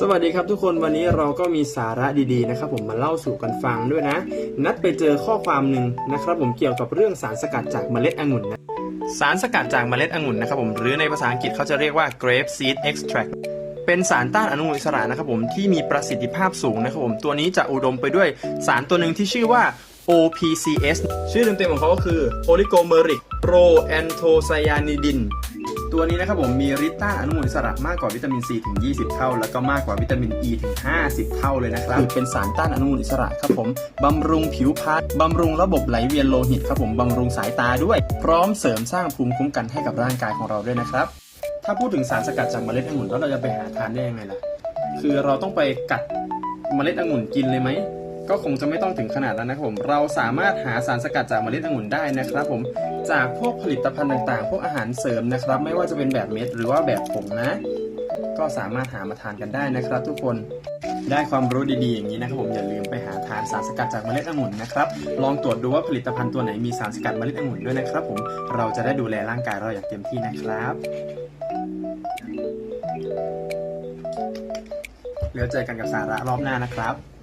สวัสดีครับทุกคนวันนี้เราก็มีสาระดีๆนะครับ ผมมาเล่าสู่กันฟังด้วยนะ นัดไปเจอข้อความหนึ่งนะครับผมเกี่ยวกับเรื่องสารสกัดจากเมล็ดองุ่นนะสารสกัดจากเมล็ดองุ่นนะครับผมหรือในภาษาอังกฤษเขาจะเรียกว่า grape seed extract เป็นสารต้านอนุมูลอิสระนะครับผมที่มีประสิทธิภาพสูงนะครับผมตัวนี้จะอุดมไปด้วยสารตัวหนึ่งที่ชื่อว่า OPCS ชื่อเต็มๆของเขาก็คือ Oligomeric Proanthocyanidin ตัวนี้นะครับผมมีฤทธิ์ต้านอนุมูลอิสระมากกว่าวิตามินซีถึง 20 เท่า แล้วก็มากกว่าวิตามินอ e ีถึง 50 เท่าเลยนะครับคือเป็นสารต้านอนุมูลอิสระครับผมบำรุงผิวพรรณบำรุงระบบไหลเวียนโลหิตครับผมบำรุงสายตาด้วย พร้อมเสริมสร้างภูมิคุ้มกันให้กับร่างกายของเราด้วยนะครับถ้าพูดถึงสารสกัดจากเมล็ดองุ่นแล้วเราจะไปหาทานได้ยังไงล่ะ คือเราต้องไปกัดเมล็ดองุ่นกินเลยไหม ก็คงจะไม่ต้องถึงขนาดนั้นนะครับผม เราสามารถหาสารสกัดจากเมล็ดองุ่นได้นะครับผม จากพวกผลิตภัณฑ์ต่างๆ พวกอาหารเสริมนะครับ ไม่ว่าจะเป็นแบบเม็ดหรือว่าแบบผงนะ ก็สามารถหามาทานกันได้นะครับ ทุกคน ได้ความรู้ดีๆอย่างนี้นะครับผม อย่าลืมไปหาทานสารสกัดจากเมล็ดองุ่นนะครับ ลองตรวจดูว่าผลิตภัณฑ์ตัวไหนมีสารสกัดเมล็ดองุ่นด้วยนะครับผม เราจะได้ดูแลร่างกายเราอย่างเต็มที่นะครับแล้วเจอกันกับสาระรอบหน้านะครับ